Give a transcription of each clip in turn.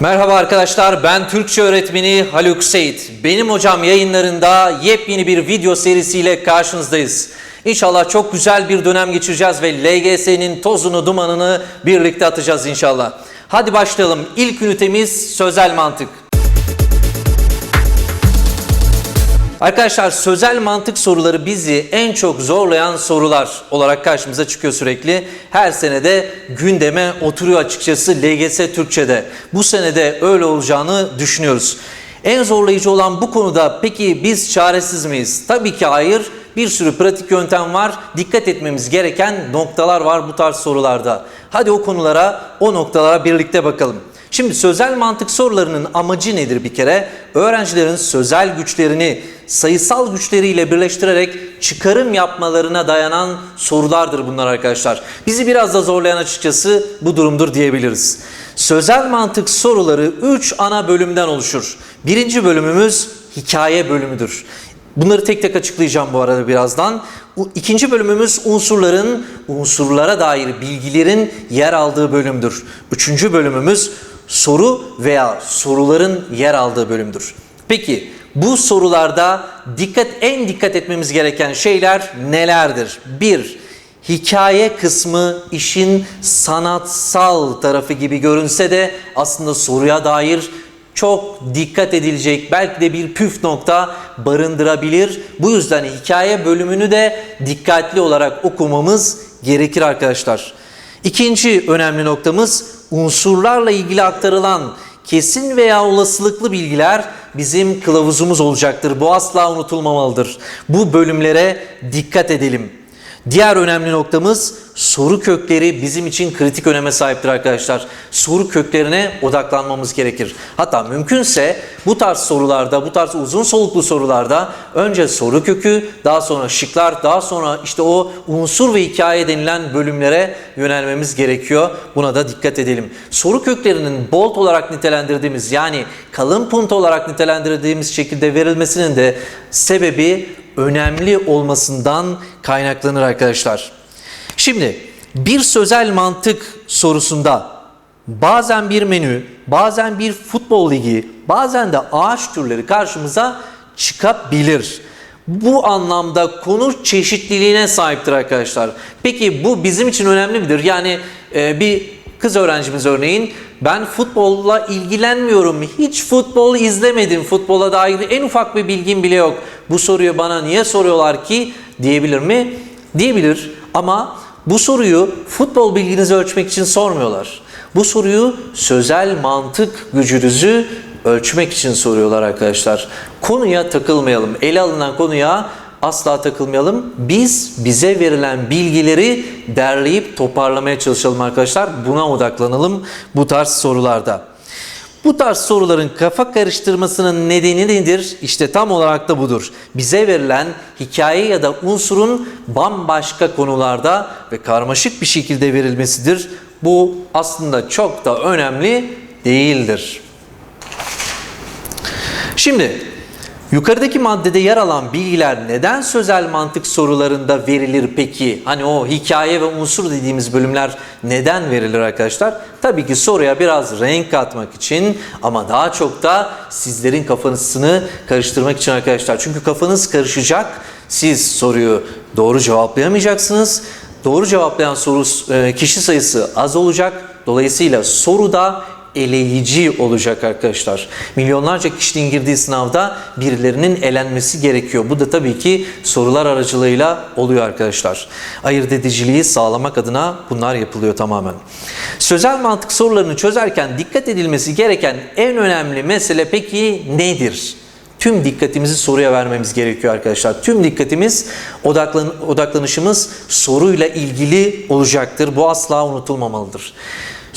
Merhaba arkadaşlar ben Türkçe öğretmeni Haluk Seyit. Benim hocam yayınlarında yepyeni bir video serisiyle karşınızdayız. İnşallah çok güzel bir dönem geçireceğiz ve LGS'nin tozunu dumanını birlikte atacağız inşallah. Hadi başlayalım. İlk ünitemiz sözel mantık. Arkadaşlar sözel mantık soruları bizi en çok zorlayan sorular olarak karşımıza çıkıyor sürekli. Her senede gündeme oturuyor açıkçası LGS Türkçe'de. Bu senede öyle olacağını düşünüyoruz. En zorlayıcı olan bu konuda peki biz çaresiz miyiz? Tabii ki hayır. Bir sürü pratik yöntem var. Dikkat etmemiz gereken noktalar var bu tarz sorularda. Hadi o konulara, o noktalara birlikte bakalım. Şimdi sözel mantık sorularının amacı nedir bir kere? Öğrencilerin sözel güçlerini sayısal güçleriyle birleştirerek çıkarım yapmalarına dayanan sorulardır bunlar arkadaşlar. Bizi biraz da zorlayan açıkçası bu durumdur diyebiliriz. Sözel mantık soruları 3 ana bölümden oluşur. Birinci bölümümüz hikaye bölümüdür. Bunları tek tek açıklayacağım bu arada birazdan. İkinci bölümümüz unsurların, unsurlara dair bilgilerin yer aldığı bölümdür. Üçüncü bölümümüz soru veya soruların yer aldığı bölümdür. Peki bu sorularda dikkat en dikkat etmemiz gereken şeyler nelerdir? 1. Hikaye kısmı işin sanatsal tarafı gibi görünse de aslında soruya dair çok dikkat edilecek belki de bir püf nokta barındırabilir. Bu yüzden hikaye bölümünü de dikkatli olarak okumamız gerekir arkadaşlar. İkinci önemli noktamız unsurlarla ilgili aktarılan kesin veya olasılıklı bilgiler bizim kılavuzumuz olacaktır. Bu asla unutulmamalıdır. Bu bölümlere dikkat edelim. Diğer önemli noktamız soru kökleri bizim için kritik öneme sahiptir arkadaşlar. Soru köklerine odaklanmamız gerekir. Hatta mümkünse bu tarz sorularda, bu tarz uzun soluklu sorularda önce soru kökü, daha sonra şıklar, daha sonra işte o unsur ve hikaye denilen bölümlere yönelmemiz gerekiyor. Buna da dikkat edelim. Soru köklerinin bold olarak nitelendirdiğimiz yani kalın punto olarak nitelendirdiğimiz şekilde verilmesinin de sebebi önemli olmasından kaynaklanır arkadaşlar. Şimdi bir sözel mantık sorusunda bazen bir menü, bazen bir futbol ligi, bazen de ağaç türleri karşımıza çıkabilir. Bu anlamda konu çeşitliliğine sahiptir arkadaşlar. Peki bu bizim için önemli midir? Yani e, bir kız öğrencimiz örneğin ben futbolla ilgilenmiyorum. Hiç futbol izlemedim. Futbola dair en ufak bir bilgim bile yok. Bu soruyu bana niye soruyorlar ki diyebilir mi? Diyebilir ama bu soruyu futbol bilginizi ölçmek için sormuyorlar. Bu soruyu sözel mantık gücünüzü ölçmek için soruyorlar arkadaşlar. Konuya takılmayalım. Ele alınan konuya asla takılmayalım. Biz bize verilen bilgileri derleyip toparlamaya çalışalım arkadaşlar. Buna odaklanalım bu tarz sorularda. Bu tarz soruların kafa karıştırmasının nedeni nedir? İşte tam olarak da budur. Bize verilen hikaye ya da unsurun bambaşka konularda ve karmaşık bir şekilde verilmesidir. Bu aslında çok da önemli değildir. Şimdi yukarıdaki maddede yer alan bilgiler neden sözel mantık sorularında verilir peki? Hani o hikaye ve unsur dediğimiz bölümler neden verilir arkadaşlar? Tabii ki soruya biraz renk katmak için ama daha çok da sizlerin kafanızını karıştırmak için arkadaşlar. Çünkü kafanız karışacak. Siz soruyu doğru cevaplayamayacaksınız. Doğru cevaplayan soru e, kişi sayısı az olacak. Dolayısıyla soruda eleyici olacak arkadaşlar. Milyonlarca kişinin girdiği sınavda birilerinin elenmesi gerekiyor. Bu da tabii ki sorular aracılığıyla oluyor arkadaşlar. Ayırt ediciliği sağlamak adına bunlar yapılıyor tamamen. Sözel mantık sorularını çözerken dikkat edilmesi gereken en önemli mesele peki nedir? Tüm dikkatimizi soruya vermemiz gerekiyor arkadaşlar. Tüm dikkatimiz, odaklan, odaklanışımız soruyla ilgili olacaktır. Bu asla unutulmamalıdır.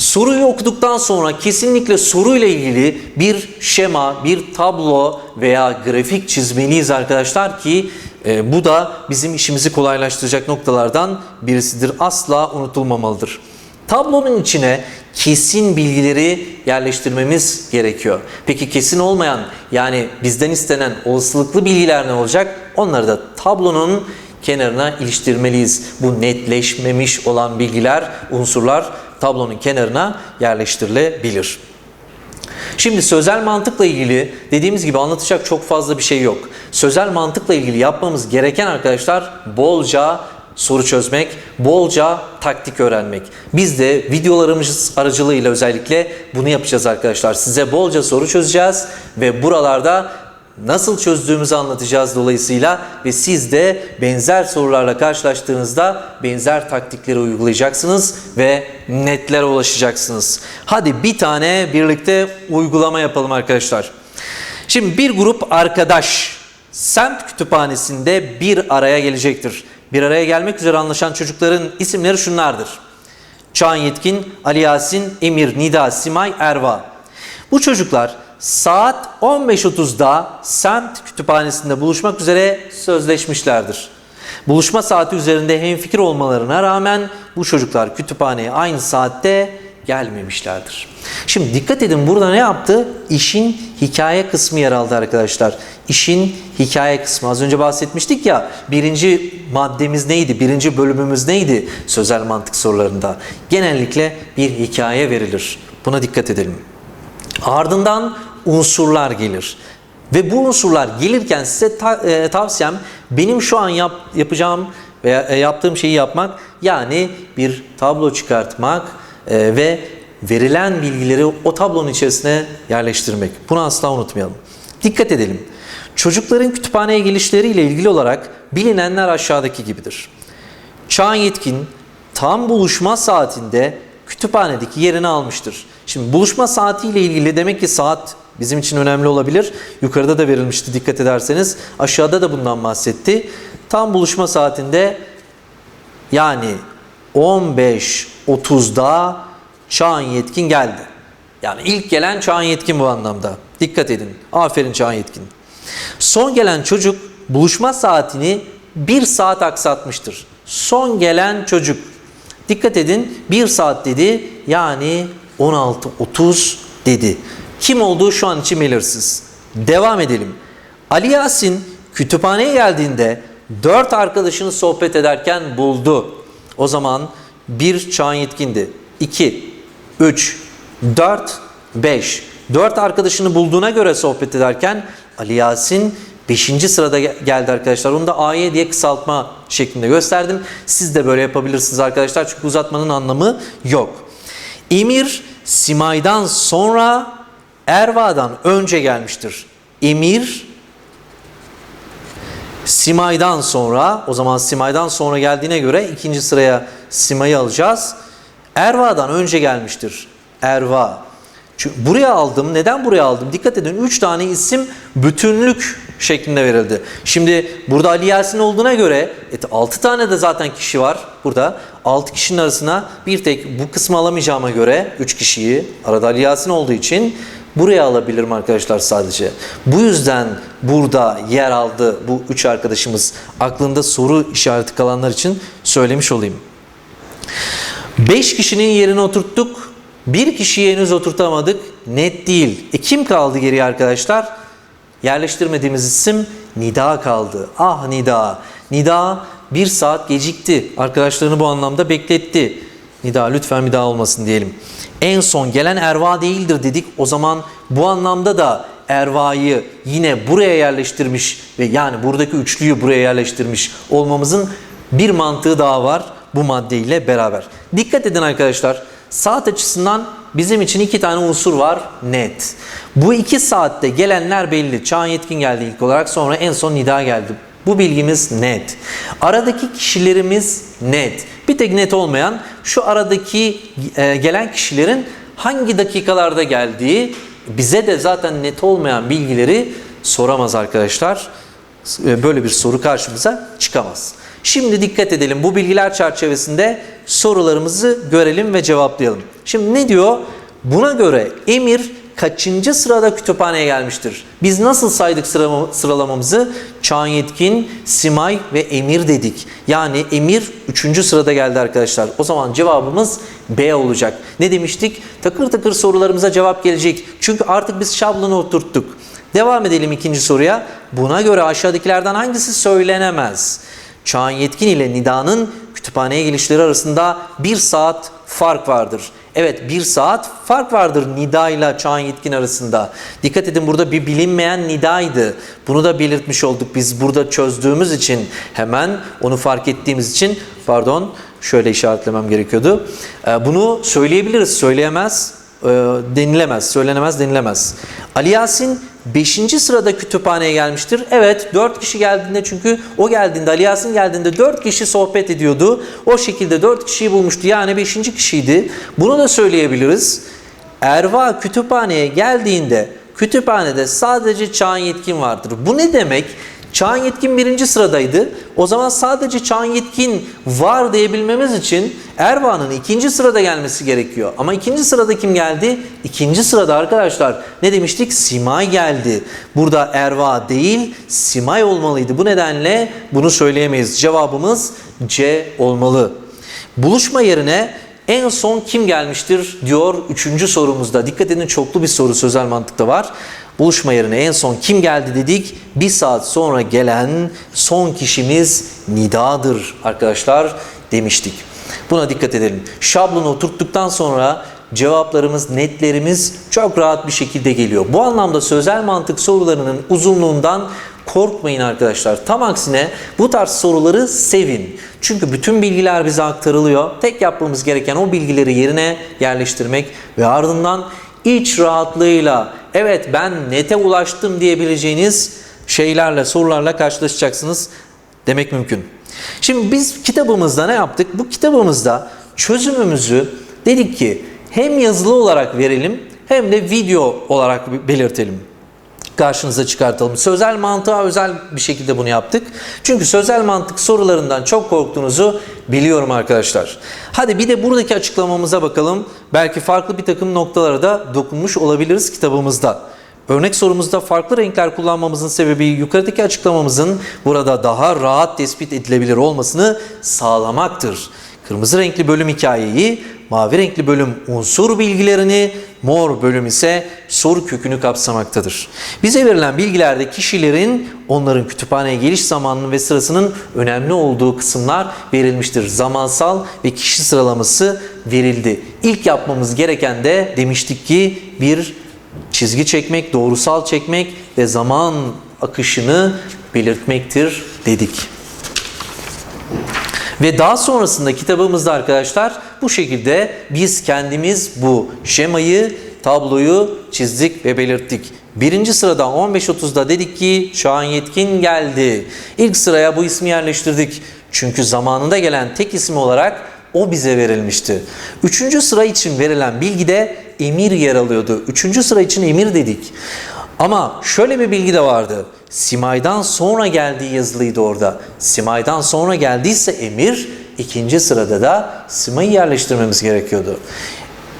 Soruyu okuduktan sonra kesinlikle soruyla ilgili bir şema, bir tablo veya grafik çizmeliyiz arkadaşlar ki e, bu da bizim işimizi kolaylaştıracak noktalardan birisidir. Asla unutulmamalıdır. Tablonun içine kesin bilgileri yerleştirmemiz gerekiyor. Peki kesin olmayan yani bizden istenen olasılıklı bilgiler ne olacak? Onları da tablonun kenarına iliştirmeliyiz. Bu netleşmemiş olan bilgiler, unsurlar tablonun kenarına yerleştirilebilir. Şimdi sözel mantıkla ilgili dediğimiz gibi anlatacak çok fazla bir şey yok. Sözel mantıkla ilgili yapmamız gereken arkadaşlar bolca soru çözmek, bolca taktik öğrenmek. Biz de videolarımız aracılığıyla özellikle bunu yapacağız arkadaşlar. Size bolca soru çözeceğiz ve buralarda nasıl çözdüğümüzü anlatacağız dolayısıyla ve siz de benzer sorularla karşılaştığınızda benzer taktikleri uygulayacaksınız ve netlere ulaşacaksınız. Hadi bir tane birlikte uygulama yapalım arkadaşlar. Şimdi bir grup arkadaş semt kütüphanesinde bir araya gelecektir. Bir araya gelmek üzere anlaşan çocukların isimleri şunlardır. Çağan Yetkin, Ali Yasin, Emir, Nida, Simay, Erva. Bu çocuklar saat 15.30'da semt kütüphanesinde buluşmak üzere sözleşmişlerdir. Buluşma saati üzerinde hemfikir olmalarına rağmen bu çocuklar kütüphaneye aynı saatte gelmemişlerdir. Şimdi dikkat edin burada ne yaptı? İşin hikaye kısmı yer aldı arkadaşlar. İşin hikaye kısmı. Az önce bahsetmiştik ya birinci maddemiz neydi? Birinci bölümümüz neydi? Sözel mantık sorularında. Genellikle bir hikaye verilir. Buna dikkat edelim. Ardından unsurlar gelir. Ve bu unsurlar gelirken size ta- e, tavsiyem benim şu an yap- yapacağım veya e, yaptığım şeyi yapmak yani bir tablo çıkartmak e, ve verilen bilgileri o tablonun içerisine yerleştirmek. Bunu asla unutmayalım. Dikkat edelim. Çocukların kütüphaneye gelişleriyle ilgili olarak bilinenler aşağıdaki gibidir. Çağan Yetkin tam buluşma saatinde kütüphanedeki yerini almıştır. Şimdi buluşma saatiyle ilgili demek ki saat bizim için önemli olabilir. Yukarıda da verilmişti dikkat ederseniz. Aşağıda da bundan bahsetti. Tam buluşma saatinde yani 15.30'da Çağan Yetkin geldi. Yani ilk gelen Çağan Yetkin bu anlamda. Dikkat edin. Aferin Çağan Yetkin. Son gelen çocuk buluşma saatini bir saat aksatmıştır. Son gelen çocuk. Dikkat edin bir saat dedi yani 16.30 dedi. Kim olduğu şu an için belirsiz. Devam edelim. Ali Yasin kütüphaneye geldiğinde dört arkadaşını sohbet ederken buldu. O zaman bir çağın yetkindi. 2, 3, 4, 5. Dört arkadaşını bulduğuna göre sohbet ederken Ali Yasin 5. sırada ge- geldi arkadaşlar. Onu da AY diye kısaltma şeklinde gösterdim. Siz de böyle yapabilirsiniz arkadaşlar. Çünkü uzatmanın anlamı yok. Emir Simay'dan sonra Erva'dan önce gelmiştir. Emir Simay'dan sonra o zaman Simay'dan sonra geldiğine göre ikinci sıraya Simay'ı alacağız. Erva'dan önce gelmiştir. Erva. Çünkü buraya aldım. Neden buraya aldım? Dikkat edin. Üç tane isim bütünlük şeklinde verildi. Şimdi burada Ali Yasin olduğuna göre et, 6 tane de zaten kişi var burada. 6 kişinin arasına bir tek bu kısmı alamayacağıma göre 3 kişiyi arada Ali Yasin olduğu için buraya alabilirim arkadaşlar sadece. Bu yüzden burada yer aldı bu üç arkadaşımız. Aklında soru işareti kalanlar için söylemiş olayım. 5 kişinin yerine oturttuk. Bir kişiyi henüz oturtamadık. Net değil. E kim kaldı geriye arkadaşlar? Yerleştirmediğimiz isim Nida kaldı. Ah Nida. Nida bir saat gecikti. Arkadaşlarını bu anlamda bekletti. Nida lütfen bir daha olmasın diyelim. En son gelen Erva değildir dedik. O zaman bu anlamda da Erva'yı yine buraya yerleştirmiş ve yani buradaki üçlüyü buraya yerleştirmiş olmamızın bir mantığı daha var bu maddeyle beraber. Dikkat edin arkadaşlar. Saat açısından bizim için iki tane unsur var net. Bu iki saatte gelenler belli. Çağan Yetkin geldi ilk olarak sonra en son Nida geldi. Bu bilgimiz net. Aradaki kişilerimiz net. Bir tek net olmayan şu aradaki e, gelen kişilerin hangi dakikalarda geldiği bize de zaten net olmayan bilgileri soramaz arkadaşlar. E, Böyle bir soru karşımıza çıkamaz. Şimdi dikkat edelim bu bilgiler çerçevesinde sorularımızı görelim ve cevaplayalım. Şimdi ne diyor? Buna göre Emir kaçıncı sırada kütüphaneye gelmiştir? Biz nasıl saydık sıralama- sıralamamızı? Çağan Yetkin, Simay ve Emir dedik. Yani Emir 3. sırada geldi arkadaşlar. O zaman cevabımız B olacak. Ne demiştik? Takır takır sorularımıza cevap gelecek. Çünkü artık biz şablonu oturttuk. Devam edelim ikinci soruya. Buna göre aşağıdakilerden hangisi söylenemez? Çağan Yetkin ile Nida'nın kütüphaneye gelişleri arasında bir saat fark vardır. Evet bir saat fark vardır nida ile çağın yetkin arasında. Dikkat edin burada bir bilinmeyen nidaydı. Bunu da belirtmiş olduk biz burada çözdüğümüz için hemen onu fark ettiğimiz için pardon şöyle işaretlemem gerekiyordu. Ee, Bunu söyleyebiliriz söyleyemez e, denilemez söylenemez denilemez. Ali Yasin 5. sırada kütüphaneye gelmiştir. Evet 4 kişi geldiğinde çünkü o geldiğinde Ali Yasin geldiğinde 4 kişi sohbet ediyordu. O şekilde 4 kişiyi bulmuştu yani 5. kişiydi. Bunu da söyleyebiliriz. Erva kütüphaneye geldiğinde kütüphanede sadece Çağan Yetkin vardır. Bu ne demek? Çağan Yetkin birinci sıradaydı. O zaman sadece Çağan Yetkin var diyebilmemiz için Erva'nın ikinci sırada gelmesi gerekiyor. Ama ikinci sırada kim geldi? İkinci sırada arkadaşlar ne demiştik? Simay geldi. Burada Erva değil Simay olmalıydı. Bu nedenle bunu söyleyemeyiz. Cevabımız C olmalı. Buluşma yerine en son kim gelmiştir diyor üçüncü sorumuzda. Dikkat edin çoklu bir soru sözel mantıkta var. Buluşma yerine en son kim geldi dedik. Bir saat sonra gelen son kişimiz Nida'dır arkadaşlar demiştik. Buna dikkat edelim. Şablonu oturttuktan sonra cevaplarımız, netlerimiz çok rahat bir şekilde geliyor. Bu anlamda sözel mantık sorularının uzunluğundan korkmayın arkadaşlar. Tam aksine bu tarz soruları sevin. Çünkü bütün bilgiler bize aktarılıyor. Tek yapmamız gereken o bilgileri yerine yerleştirmek ve ardından iç rahatlığıyla evet ben nete ulaştım diyebileceğiniz şeylerle, sorularla karşılaşacaksınız demek mümkün. Şimdi biz kitabımızda ne yaptık? Bu kitabımızda çözümümüzü dedik ki hem yazılı olarak verelim hem de video olarak belirtelim karşınıza çıkartalım. Sözel mantığa özel bir şekilde bunu yaptık. Çünkü sözel mantık sorularından çok korktuğunuzu biliyorum arkadaşlar. Hadi bir de buradaki açıklamamıza bakalım. Belki farklı bir takım noktalara da dokunmuş olabiliriz kitabımızda. Örnek sorumuzda farklı renkler kullanmamızın sebebi yukarıdaki açıklamamızın burada daha rahat tespit edilebilir olmasını sağlamaktır. Kırmızı renkli bölüm hikayeyi, mavi renkli bölüm unsur bilgilerini, mor bölüm ise soru kökünü kapsamaktadır. Bize verilen bilgilerde kişilerin onların kütüphaneye geliş zamanının ve sırasının önemli olduğu kısımlar verilmiştir. Zamansal ve kişi sıralaması verildi. İlk yapmamız gereken de demiştik ki bir çizgi çekmek, doğrusal çekmek ve zaman akışını belirtmektir dedik. Ve daha sonrasında kitabımızda arkadaşlar bu şekilde biz kendimiz bu şemayı, tabloyu çizdik ve belirttik. Birinci sırada 15.30'da dedik ki Şahan Yetkin geldi. İlk sıraya bu ismi yerleştirdik. Çünkü zamanında gelen tek isim olarak o bize verilmişti. Üçüncü sıra için verilen bilgide emir yer alıyordu. Üçüncü sıra için emir dedik. Ama şöyle bir bilgi de vardı. Simay'dan sonra geldiği yazılıydı orada. Simay'dan sonra geldiyse emir ikinci sırada da Simay'ı yerleştirmemiz gerekiyordu.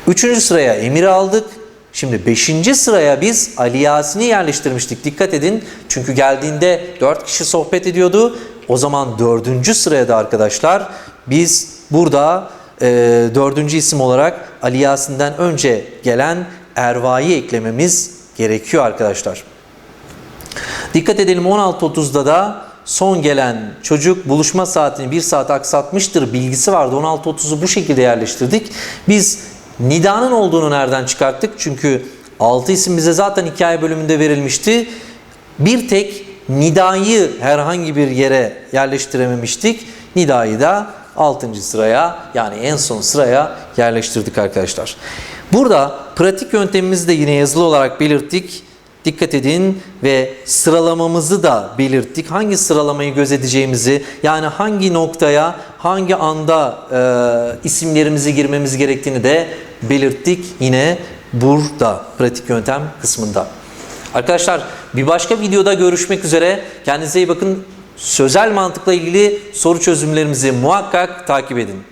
Üçüncü sıraya emir aldık. Şimdi beşinci sıraya biz Ali Yasin'i yerleştirmiştik. Dikkat edin çünkü geldiğinde dört kişi sohbet ediyordu. O zaman dördüncü sıraya da arkadaşlar biz burada e, dördüncü isim olarak Ali Yasin'den önce gelen Erva'yı eklememiz gerekiyor arkadaşlar. Dikkat edelim 16.30'da da son gelen çocuk buluşma saatini bir saat aksatmıştır bilgisi vardı. 16.30'u bu şekilde yerleştirdik. Biz Nida'nın olduğunu nereden çıkarttık? Çünkü 6 isim bize zaten hikaye bölümünde verilmişti. Bir tek Nida'yı herhangi bir yere yerleştirememiştik. Nida'yı da 6. sıraya yani en son sıraya yerleştirdik arkadaşlar. Burada pratik yöntemimizi de yine yazılı olarak belirttik. Dikkat edin ve sıralamamızı da belirttik. Hangi sıralamayı gözeteceğimizi yani hangi noktaya hangi anda e, isimlerimizi girmemiz gerektiğini de belirttik yine burada pratik yöntem kısmında. Arkadaşlar bir başka videoda görüşmek üzere. Kendinize iyi bakın. Sözel mantıkla ilgili soru çözümlerimizi muhakkak takip edin.